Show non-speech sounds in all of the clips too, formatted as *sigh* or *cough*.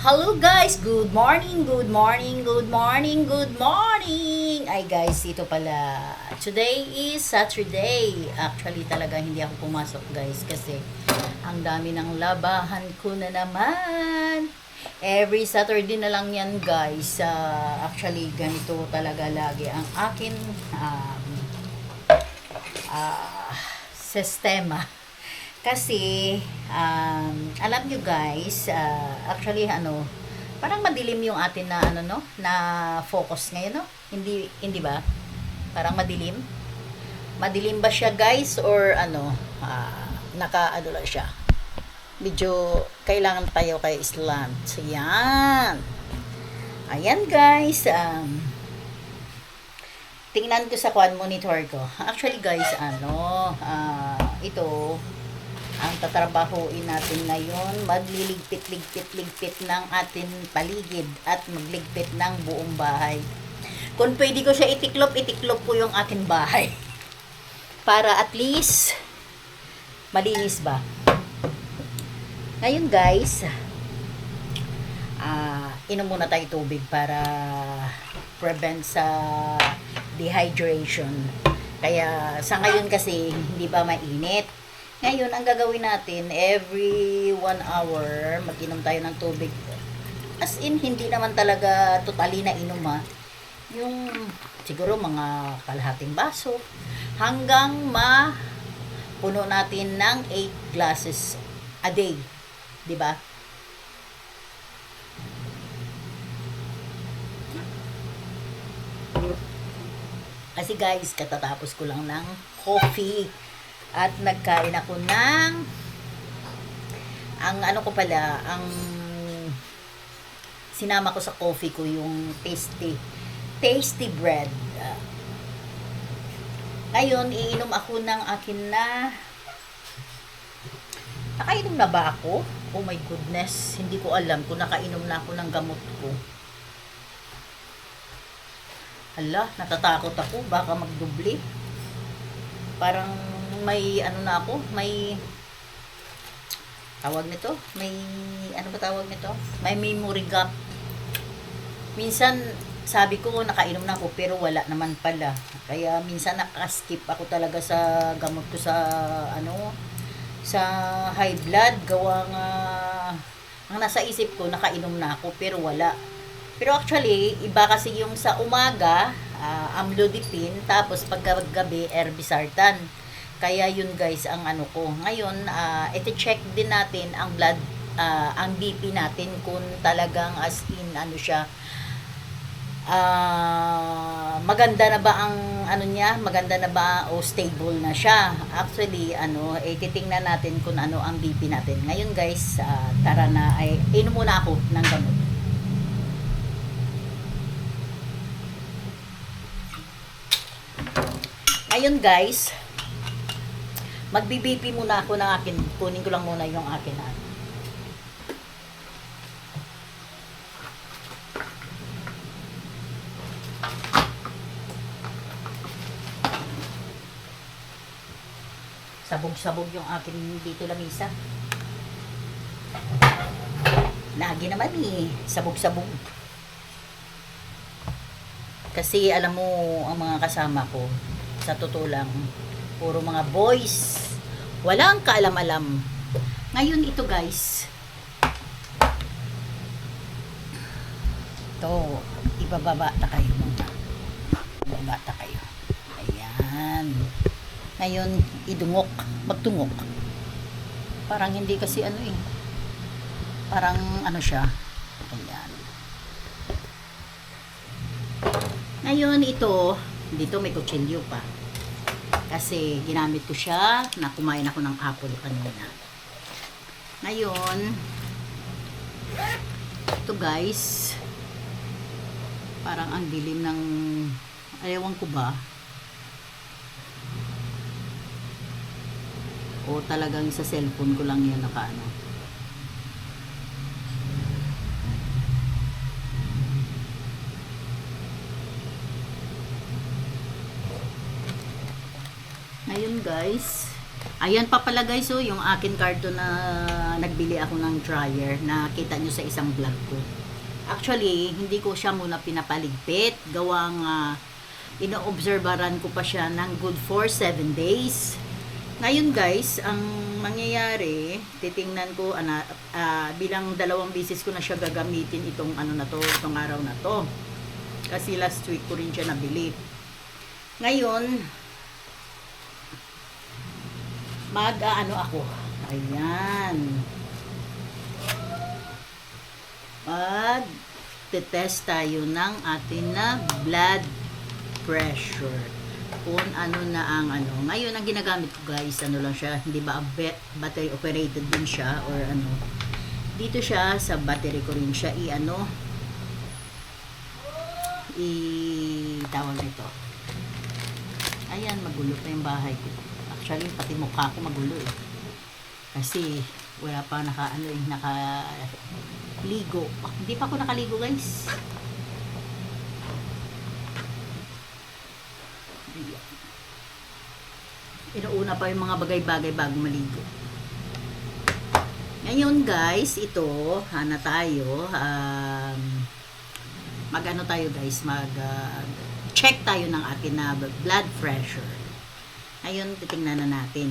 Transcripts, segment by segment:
Hello guys! Good morning, good morning, good morning, good morning! Ay guys, ito pala. Today is Saturday. Actually talaga hindi ako pumasok guys kasi ang dami ng labahan ko na naman. Every Saturday na lang yan guys. Ah, actually ganito talaga lagi ang akin um, ah, sistema. Kasi, um, alam nyo guys, ah, actually ano, parang madilim yung atin na ano no, na focus ngayon no? Hindi, hindi ba? Parang madilim? Madilim ba siya guys or ano, ah, naka ano lang siya? Medyo kailangan tayo kay slant. So, yan. Ayan guys, um, tingnan ko sa quad monitor ko. Actually guys, ano, ah, ito, ang tatrabahuin natin ngayon, magliligpit-ligpit-ligpit ng atin paligid at magligpit ng buong bahay. Kung pwede ko siya itiklop, itiklop ko yung akin bahay. *laughs* Para at least, malinis ba? Ngayon guys, ah inom muna tayo tubig para prevent sa dehydration. Kaya sa ngayon kasi hindi ba mainit. Ngayon, ang gagawin natin, every one hour, mag-inom tayo ng tubig. As in, hindi naman talaga totally na inom ha. Yung siguro mga kalahating baso. Hanggang ma puno natin ng 8 glasses a day. 'Di ba? Kasi guys, katatapos ko lang ng coffee at nagkain ako ng ang ano ko pala, ang sinama ko sa coffee ko yung tasty tasty bread. Ngayon, iinom ako ng akin na nakainom na ba ako? Oh my goodness, hindi ko alam kung nakainom na ako ng gamot ko. Hala, natatakot ako, baka magdubli. Parang may ano na ako, may tawag nito, may ano ba tawag nito? May memory gap. Minsan sabi ko nakainom na ako pero wala naman pala. Kaya minsan nakaskip ako talaga sa gamot ko sa ano sa high blood gawa nga ang nasa isip ko nakainom na ako pero wala. Pero actually, iba kasi yung sa umaga, ah, amlodipine, tapos paggabi, erbisartan. Kaya yun guys ang ano ko. Ngayon, uh, iti-check din natin ang blood, ah, ang BP natin kung talagang as in ano siya, ah, maganda na ba ang ano niya, maganda na ba o stable na siya. Actually, ano, eh, titingnan natin kung ano ang BP natin. Ngayon guys, ah, tara na, ay, inom muna ako ng gamot. Ngayon guys, magbi-BP muna ako ng akin. Kunin ko lang muna yung akin na. Sabog-sabog yung akin dito lamisa. Lagi naman eh. Sabog-sabog. Kasi alam mo, ang mga kasama ko, sa totoo lang, puro mga boys. Walang kaalam-alam. Ngayon ito guys. Ito, ibababa ta kayo muna. Ibababa ta kayo. Ayan. Ngayon, idungok. Magtungok. Parang hindi kasi ano eh. Parang ano siya. Ayan. Ngayon, ito, dito may kutsilyo pa. Kasi ginamit ko siya na kumain ako ng apple kanina. Ngayon, ito guys, parang ang dilim ng, ayawan ko ba? O talagang sa cellphone ko lang yan nakaano. Guys, ayan pa pala guys oh, yung akin karton na nagbili ako ng dryer na kita nyo sa isang vlog ko. Actually, hindi ko siya muna pinapaligpit. Gawang uh, ino-obserbaran ko pa siya ng good for 7 days. Ngayon guys, ang mangyayari, titingnan ko ana, ah, bilang dalawang bisis ko na siya gagamitin itong ano na to, itong araw na to. Kasi last week ko rin siya nabili. Ngayon, mag ah, ako. Ayan. Mag test tayo ng atin na blood pressure. Kung ano na ang ano. Ngayon, ang ginagamit ko guys, ano lang siya, hindi ba ba- battery operated din siya or ano. Dito siya, sa battery ko rin siya, i-ano, i-tawag nito. Ayan, magulo pa yung bahay ko. Actually, pati mukha ko magulo eh. Kasi, wala pa naka, ano eh, naka ligo. Ah, hindi pa ako nakaligo guys. Inuuna pa yung mga bagay-bagay bago maligo. Ngayon guys, ito, hana tayo. Um, mag-ano tayo guys, mag uh, check tayo ng atin na blood pressure. Ngayon, titingnan na natin.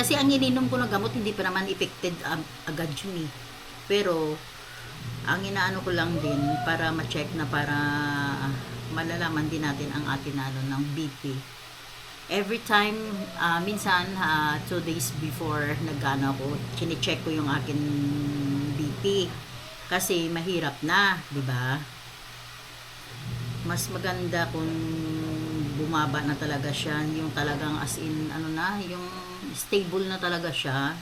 Kasi ang ininom ko na gamot, hindi pa naman affected um, agad yun eh. Pero, ang inaano ko lang din para ma-check na para malalaman din natin ang atin ano, ng BP. Every time, ah, minsan, ah, two days before nagano ako, chine-check ko yung akin BP. Kasi mahirap na, di ba? Mas maganda kung bumaba na talaga siya, yung talagang as in, ano na, yung stable na talaga siya.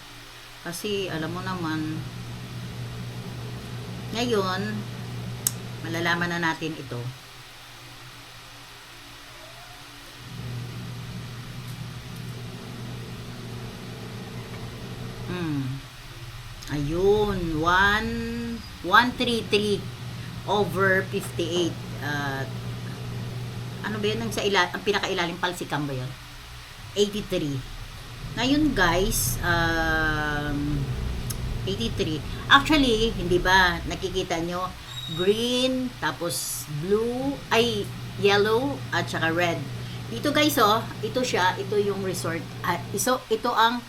Kasi, alam mo naman, ngayon, malalaman na natin ito. Hmm. Ayun, 1 133 over 58. Uh, ano ba yun? Ang, sa ila, ang pinakailalim palsikan ba yun? 83. Ngayon guys, um, 83. Actually, hindi ba, nakikita nyo, green, tapos blue, ay, yellow, at saka red. Dito guys, oh, ito siya, ito yung resort. Ah, iso, ito ang,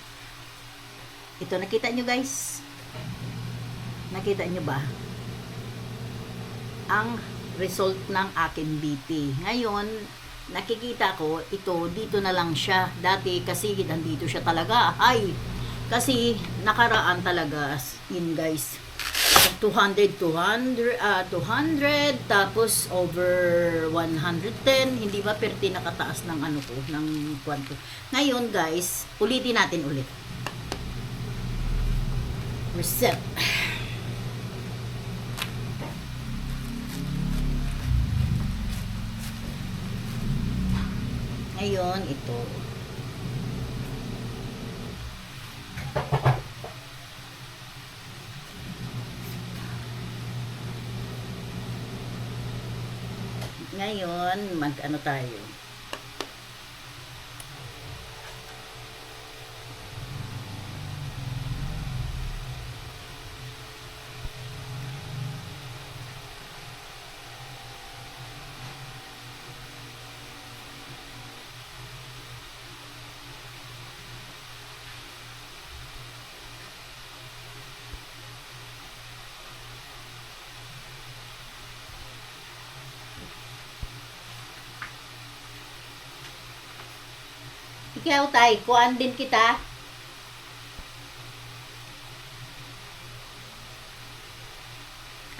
ito, nakita nyo guys? Nakita nyo ba? Ang result ng akin BP. Ngayon, nakikita ko, ito, dito na lang siya. Dati, kasi nandito siya talaga. Ay, kasi nakaraan talaga in guys 200 200 ah 200 tapos over 110 hindi ba perti nakataas ng ano ko ng kwanto ngayon guys ulitin natin ulit reset ngayon ito Ngayon, mag-ano tayo? Ikaw, tay, kuan din kita.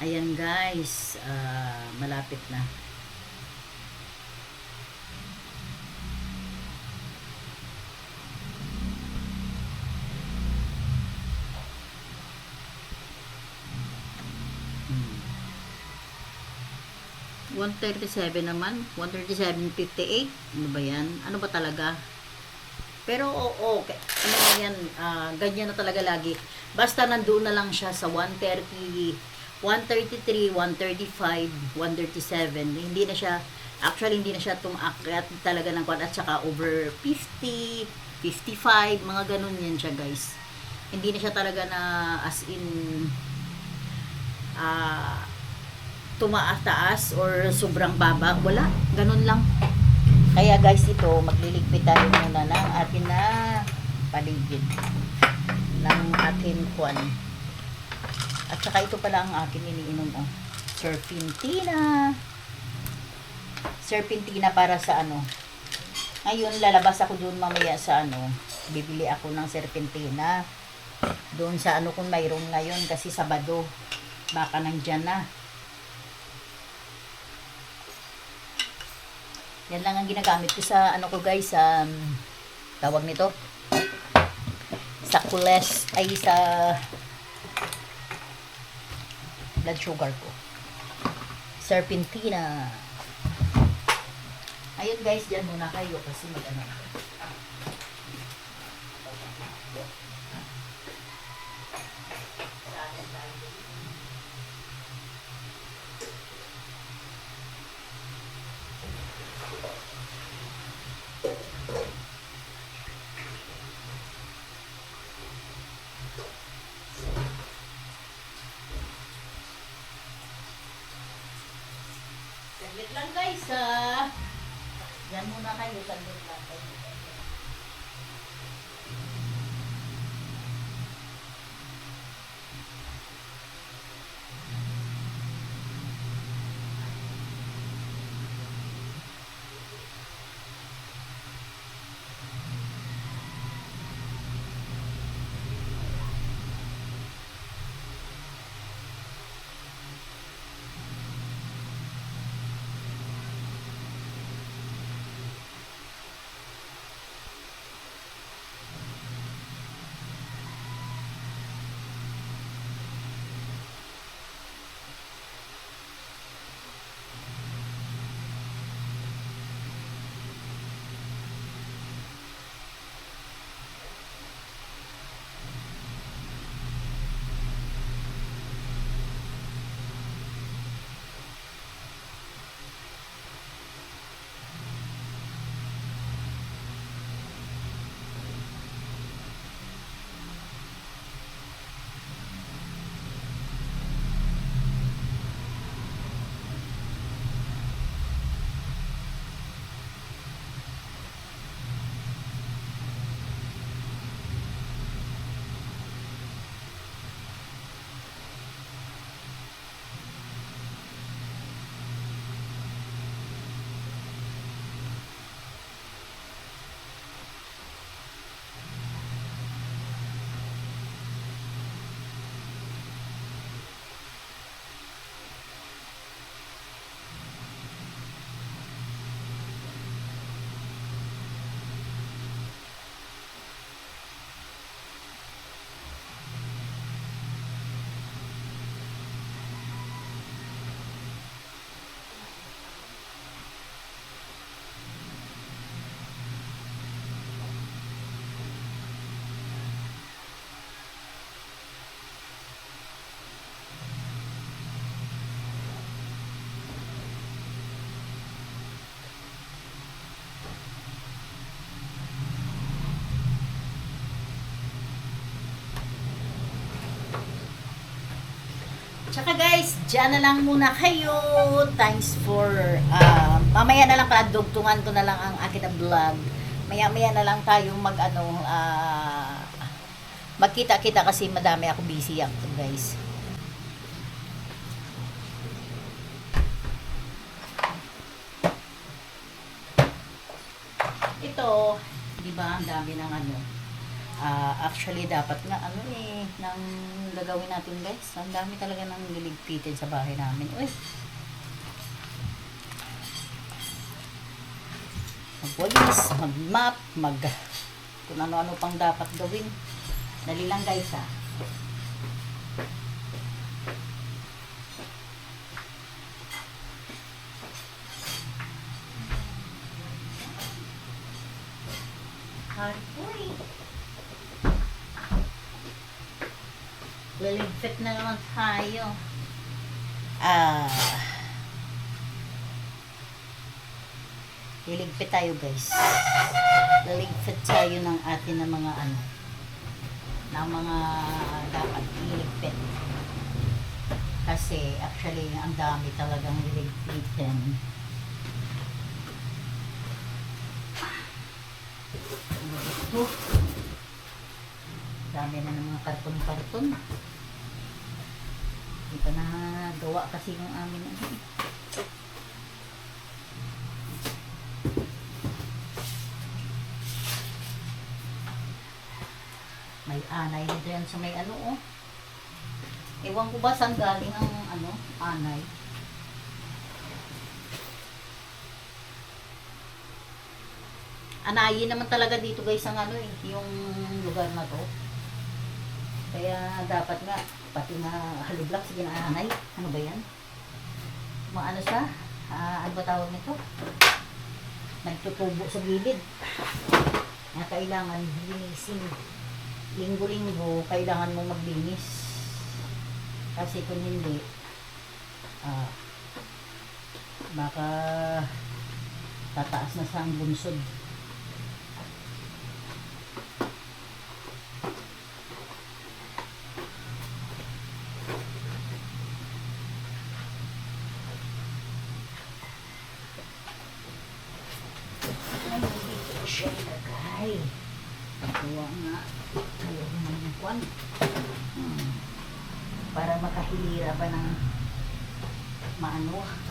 Ayan guys, ah, malapit na. Hmm. 137 naman, 137.58. Ano ba yan? Ano ba talaga? Pero oo, okay. ano na yan, ah, ganyan na talaga lagi. Basta nandoon na lang siya sa 130, 133, 135, 137. Hindi na siya, actually hindi na siya tumakyat talaga ng kwan at saka over 50, 55, mga ganun yan siya guys. Hindi na siya talaga na as in ah tumaas-taas or sobrang baba. Wala. Ganun lang. Kaya guys, ito, magliligpit tayo muna ng atin na paligid. Ng atin kwan. At saka ito pala ang akin iniinom. Oh. Serpentina. Serpentina para sa ano. Ngayon, lalabas ako doon mamaya sa ano. Bibili ako ng serpentina. Doon sa ano kung mayroon ngayon kasi Sabado. Baka nandyan na. Yan lang ang ginagamit ko sa ano ko guys, um, tawag nito. Sa kules ay sa blood sugar ko. Serpentina. Ayun guys, dyan muna kayo kasi mag ano. Saglit ah. Yan muna kayo, saglit Tsaka guys, dyan na lang muna kayo. Thanks for, uh, mamaya na lang pala, dugtungan ko na lang ang akin na vlog. Maya-maya na lang tayo mag, ano, ah, magkita-kita kasi madami ako busy ako guys. Ito, di ba, ang dami ng ano, Ah, actually, dapat nga, ano eh, nang gagawin natin guys. Ang dami talaga nang niligpitin sa bahay namin. Uy! Magwalis, mag-map, mag... Kung ano-ano pang dapat gawin. Dali lang guys ah. Hardboy. Liligpit na naman tayo. Ah. Liligpit tayo guys. Liligpit tayo ng atin ng mga ano. ng mga dapat iligpit. Kasi actually ang dami talagang liligpitin. Ito? Dami na ng mga karton-karton. Hindi pa na gawa kasi yung amin. May anay na dyan sa may ano oh. Ewan ko ba saan galing ang ano, anay. Anayin naman talaga dito guys ang ano eh, yung lugar na to. Kaya dapat nga, pati na halublak, sige na anay. Ano ba yan? Maano siya? Ah, ano ba tawag nito? Nagtutubo sa gilid. Na kailangan linisin. Linggo-linggo, kailangan mo maglinis. Kasi kung hindi, ah, baka tataas na sa ang bunsod. Ay, hindi ko siya ilagay. Kuha nga. Ayaw naman yung kwan. Para makahilira pa ng maano.